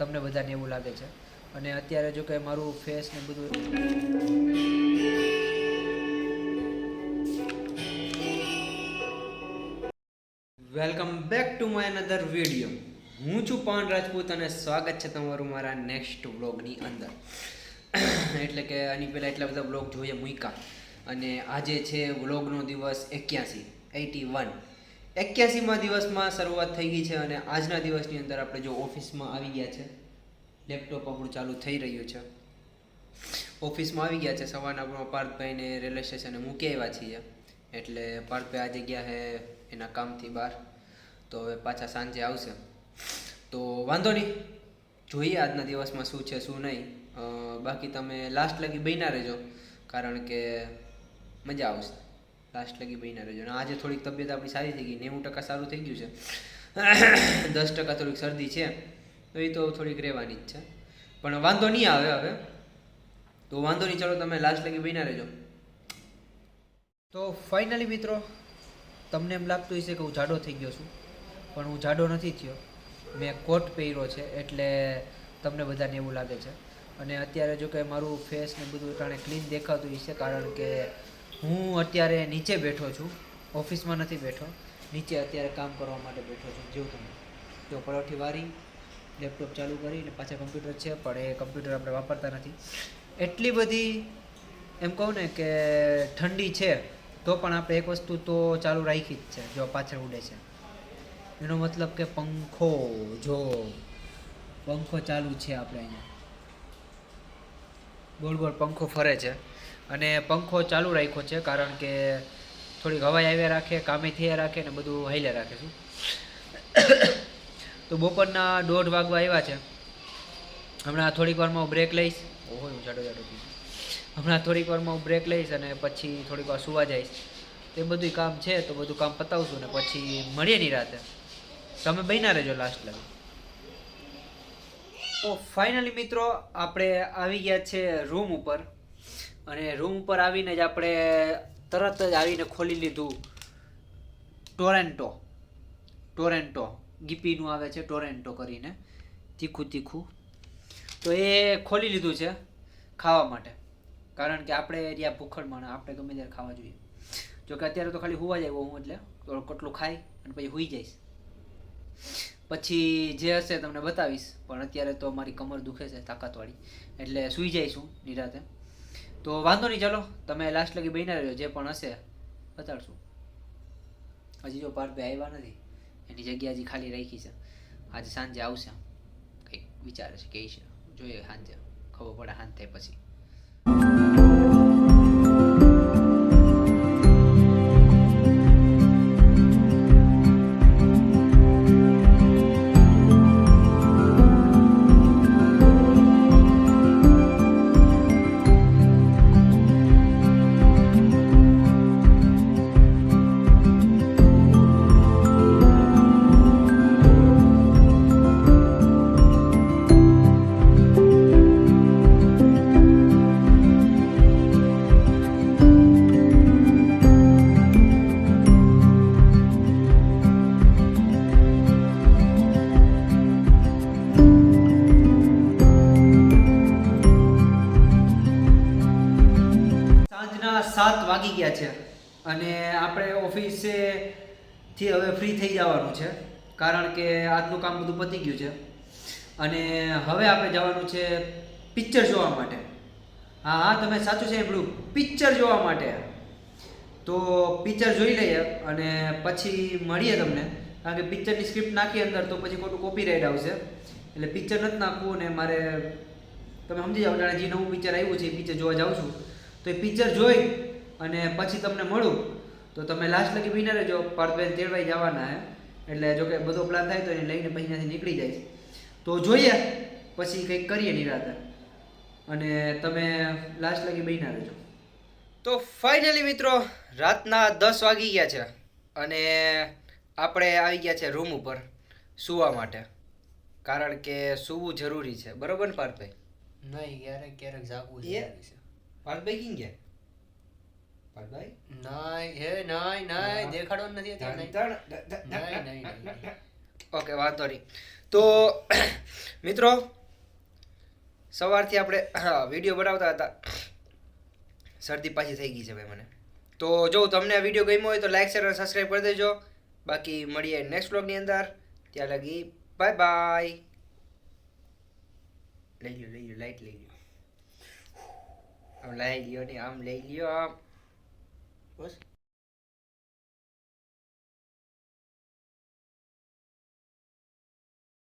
તમને બધાને એવું લાગે છે. અને અત્યારે જો કે મારું ફેસ ને બધું welcome back to my another video હું છું પવન રાજપૂત અને સ્વાગત છે તમારું મારા નેક્સ્ટ વ્લોગની અંદર. એટલે કે આની પહેલાં એટલા બધા વ્લોગ જોઈએ મૂક્યા. અને આજે છે વ્લોગનો દિવસ એક્યાસી એટી વન. એક્યાસીમાં દિવસમાં શરૂઆત થઈ ગઈ છે અને આજના દિવસની અંદર આપણે જો ઓફિસમાં આવી ગયા છે, લેપટોપ આપણું ચાલુ થઈ રહ્યું છે. ઓફિસમાં આવી ગયા છે, સવારના આપણો પાર્થભાઈને રેલવે સ્ટેશને મૂકી આવ્યા છીએ. એટલે પાર્થભાઈ આજે ગયા છે એના કામથી બહાર. તો હવે પાછા સાંજે આવશે. તો વાંધો નહીં. જોઈએ આજના દિવસમાં શું છે, શું નહીં. બાકી તમે લાસ્ટ લગી બન્યા રહેજો. કારણ કે મજા આવશે. લાસ્ટ લગી બહીના રહેજો. અને આજે થોડીક તબિયત આપણી સારી થઈ ગઈ. નેવું ટકા સારું થઈ ગયું છે. દસ ટકા થોડીક શરદી છે. તો એ તો થોડીક રહેવાની જ છે. પણ વાંધો નહીં આવે હવે. તો વાંધો નહીં, ચાલો તમે લાસ્ટ લગી બહીના રહેજો. તો ફાઇનલી મિત્રો, તમને એમ લાગતું હશે કે હું જાડો થઈ ગયો છું. પણ હું જાડો નથી થયો. મેં કોટ પહેર્યો છે એટલે તમને બધાને એવું લાગે છે. અને અત્યારે જો કે મારું ફેસ ને બધું ટાણે ક્લીન દેખાતું હશે કારણ કે હું અત્યારે નીચે બેઠો છું. ઓફિસમાં નથી બેઠો. નીચે અત્યારે કામ કરવા માટે બેઠો છું. જેવું તમે જો પરોઠી વારી, લેપટોપ ચાલુ કરી અને પાછા કમ્પ્યુટર છે, પણ એ કમ્પ્યુટર આપણે વાપરતા નથી. એટલી બધી એમ કહું ને કે ઠંડી છે, તો પણ આપણે એક વસ્તુ તો ચાલુ રાખી જ છે, જો પાછળ ઉડે છે. એનો મતલબ કે પંખો, જો પંખો ચાલુ છે આપણે અહીંયા. ગોળ ગોળ પંખો ફરે છે. અને પંખો ચાલુ રાખ્યો છે, કારણ કે થોડીક હવાઈ આવ્યા રાખે, કામે થયા રાખે ને બધું હાઈલે રાખે છું. તો બપોરના દોઢ વાગવા આવ્યા છે. હમણાં થોડીક વારમાં હું બ્રેક લઈશ. ઓહો હું જાડો જાડો હમણાં થોડીક વારમાં હું બ્રેક લઈશ અને પછી થોડીક વાર સુવા જઈશ. તે બધું કામ છે, તો બધું કામ પતાવશું ને પછી મળીએ ની રાતે. તમે બન્યા રહેજો લાસ્ટ લગી. તો ફાઇનલી મિત્રો, આપણે આવી ગયા છે રૂમ ઉપર. અને રૂમ પર આવીને જ આપણે તરત જ આવીને ખોલી લીધું. ટોરેન્ટો ટોરેન્ટો ગીપીનું આવે છે ટોરેન્ટો કરીને. તીખું તીખું. તો એ ખોલી લીધું છે ખાવા માટે. કારણ કે આપણે એરિયા ભૂખડ માણે આપણે ગમે ત્યારે ખાવા જોઈએ. જો કે અત્યારે તો ખાલી હોવા જાય હું એટલે. થોડું કટલું ખાઈ અને પછી હોઈ જઈશ. પછી જે હશે તમને બતાવીશ. પણ અત્યારે તો મારી કમર દુખે છે, તાકાતવાળી. એટલે સૂઈ જઈશું નિરાતે. તો વાંધો નહીં, ચાલો. તમે લાસ્ટ લગી બન્યા રહ્યો જે પણ હશે, બતાડશું. હજી જો પાર્થભાઈ આવ્યા નથી, એની જગ્યા હજી ખાલી રાખી છે. આજે સાંજે આવશે, કંઈક વિચારે છે કે છે. જોઈએ સાંજે, ખબર પડે, સાંજ થાય પછી. સાત વાગી ગયા છે. અને આપણે ઓફિસે થી હવે ફ્રી થઈ જવાનું છે. કારણ કે આજનું કામ બધું પતી ગયું છે. અને હવે આપણે જવાનું છે પિક્ચર જોવા માટે. હા હા, તમે સાચું છે પેલું પિક્ચર જોવા માટે. તો પિક્ચર જોઈ લઈએ અને પછી મળીએ તમને. કારણ કે પિક્ચરની સ્ક્રિપ્ટ નાખી અંદર તો પછી ખોટું કોપીરાઇટ આવશે. એટલે પિક્ચર નથી નાખવું ને મારે તમે સમજી જાઓ જાણે જે નવું પિક્ચર આવ્યું છે એ પિક્ચર જોવા જાઉં છું. તો એ પિક્ચર જોઈ અને પછી તમને મળું તો તમે લાસ્ટ લગી બિના રહેજો પાર્થભાઈ તેડવાઈ જવાના હે. એટલે જો કે બધો પ્લાન થાય તો એને લઈને પછી ત્યાંથી નીકળી જાય તો જોઈએ પછી કંઈક કરીએ નિરાતે અને તમે લાસ્ટ લગી બિના રહેજો તો ફાઇનલી મિત્રો રાતના દસ વાગી ગયા છે અને આપણે આવી ગયા છે રૂમ ઉપર સૂવા માટે. કારણ કે સૂવું જરૂરી છે. બરોબર ને પાર્થભાઈ? નહીં ક્યારેક ક્યારેક જાગવું? જરૂરી છે. પાર્થભાઈ કેમ ગયા? હે દેખાડો નથી. ઓકે વાંધો નહીં. તો મિત્રો સવારથી આપણે વીડિયો બનાવતા હતા. શરદી પાછી થઈ ગઈ છે ભાઈ મને. તો જો તમને આ વીડિયો ગમ્યો હોય તો લાઈક શેર અને સબસ્ક્રાઈબ કરી દેજો. બાકી મળીએ નેક્સ્ટ બ્લોગની અંદર. ત્યાં લગી બાય બાય લઈ લ્યો લઈ લ્યો લાઈટ લઈ લ્યો. આમ લઈ લ્યો ને આમ લઈ લ્યો આમ. What?